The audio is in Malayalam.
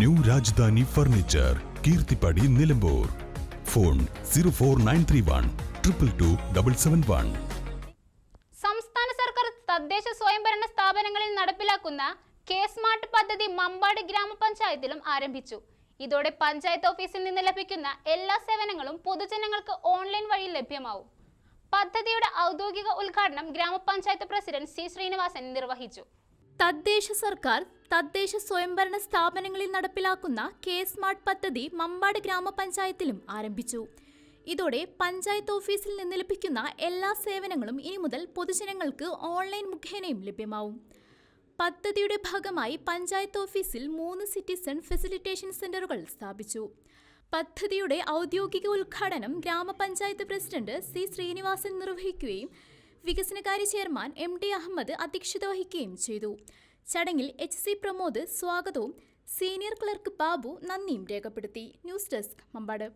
New Rajadhani furniture Keerthippadi Nilambur. Phone zero four nine three one triple two double seven one. സംസ്ഥാന സർക്കാർ തദ്ദേശ സ്വയംഭരണ സ്ഥാപനങ്ങളിൽ നടപ്പിലാക്കുന്ന കെ സ്മാർട്ട് പദ്ധതി മമ്പാട് ഗ്രാമപഞ്ചായത്തിലും ആരംഭിച്ചു. ഇതോടെ പഞ്ചായത്ത് ഓഫീസിൽ നിന്ന് ലഭിക്കുന്ന എല്ലാ സേവനങ്ങളും പൊതുജനങ്ങൾക്ക് ഓൺലൈൻ വഴി ലഭ്യമാവും. പദ്ധതിയുടെ ഔദ്യോഗിക ഉദ്ഘാടനം ഗ്രാമപഞ്ചായത്ത് പ്രസിഡന്റ് സി ശ്രീനിവാസൻ നിർവഹിച്ചു. തദ്ദേശ സർക്കാർ തദ്ദേശ സ്വയംഭരണ സ്ഥാപനങ്ങളിൽ നടപ്പിലാക്കുന്ന കെ സ്മാർട്ട് പദ്ധതി മമ്പാട് ഗ്രാമപഞ്ചായത്തിലും ആരംഭിച്ചു. ഇതോടെ പഞ്ചായത്ത് ഓഫീസിൽ നിന്ന് ലഭിക്കുന്ന എല്ലാ സേവനങ്ങളും ഇനി മുതൽ പൊതുജനങ്ങൾക്ക് ഓൺലൈൻ മുഖേനയും ലഭ്യമാവും. പദ്ധതിയുടെ ഭാഗമായി പഞ്ചായത്ത് ഓഫീസിൽ മൂന്ന് സിറ്റിസൺ ഫെസിലിറ്റേഷൻ സെന്ററുകൾ സ്ഥാപിച്ചു. പദ്ധതിയുടെ ഔദ്യോഗിക ഉദ്ഘാടനം ഗ്രാമപഞ്ചായത്ത് പ്രസിഡന്റ് സി ശ്രീനിവാസൻ നിർവഹിക്കുകയും വികസനകാര്യ ചെയർമാൻ എം ടി അഹമ്മദ് അധ്യക്ഷത വഹിക്കുകയും ചെയ്തു. ചടങ്ങിൽ എച്ച് സി പ്രമോദ് സ്വാഗതവും സീനിയർ ക്ലർക്ക് ബാബു നന്ദിയും രേഖപ്പെടുത്തി. News desk Mampad.